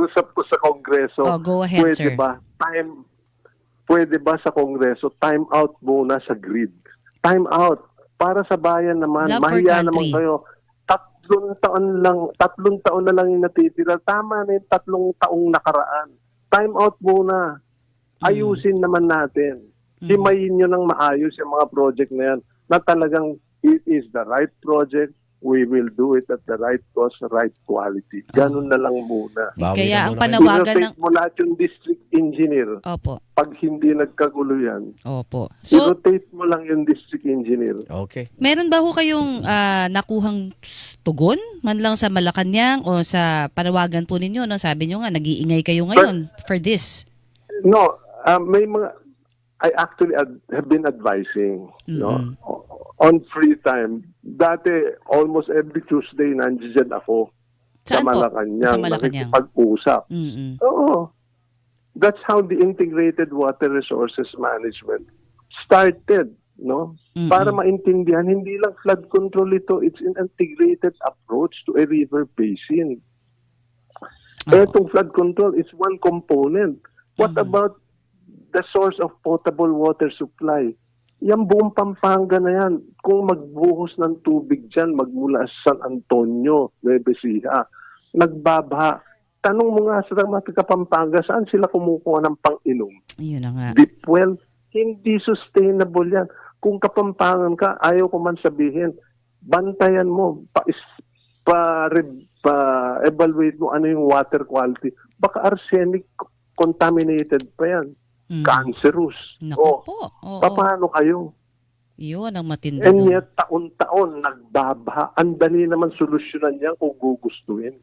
pakiusap ko sa Kongreso. Oh, go ahead, pwede sir. ba time pwede ba sa Kongreso time out muna sa grid? Time out para sa bayan naman. Love Mahiya naman kayo. Tatlong taon lang, tatlong taon na lang yung natitira. Tama na yung tatlong taong nakaraan. Time out muna. Ayusin naman natin. Mm. Himayin nyo ng maayos yung mga project na yan na talagang it is the right project. We will do it at the right cost, right quality. Ganun na lang muna. Bawi Kaya na ang muna kayo. panawagan ng... Mo lahat yung district engineer Opo, pag hindi nagkagulo yan. opo. So, I-rotate mo lang yung district engineer. Okay. meron ba ho kayong ah, nakuhang tugon man lang sa Malacanang o sa panawagan po ninyo? No? Sabi nyo nga, nag-iingay kayo ngayon for this. No, um, may mga I actually ad- have been advising no Mm-mm. o- on free time. Dati almost every Tuesday nandiyan ako sa Saan? Malacanang, Sa Malacanang. nakikipag-usap. Mm-mm. Oo. That's how the integrated water resources management started, no? Mm-mm. Para maintindihan, hindi lang flood control ito, it's an integrated approach to a river basin. Oo. Etong flood control is one component. What Mhm. about the source of potable water supply? Yan buong Pampanga na yan. Kung magbuhos ng tubig dyan, magmula sa San Antonio, Nueva Ecija, nagbabaha. Tanong mo nga sa mga taga-Pampanga, saan sila kumukuha ng pang-inom? Yun na nga. Deep well, hindi sustainable yan. Kung kapampangan ka, ayaw ko man sabihin, bantayan mo, pa, pa, pa evaluate mo ano yung water quality. Baka arsenic contaminated pa yan. Mm. Cancerous. Naku O, po. Oo. paano kayo? Yun ang matindi And yet, taon-taon, nagbabaha. Ang dali naman solusyonan yan kung gugustuhin.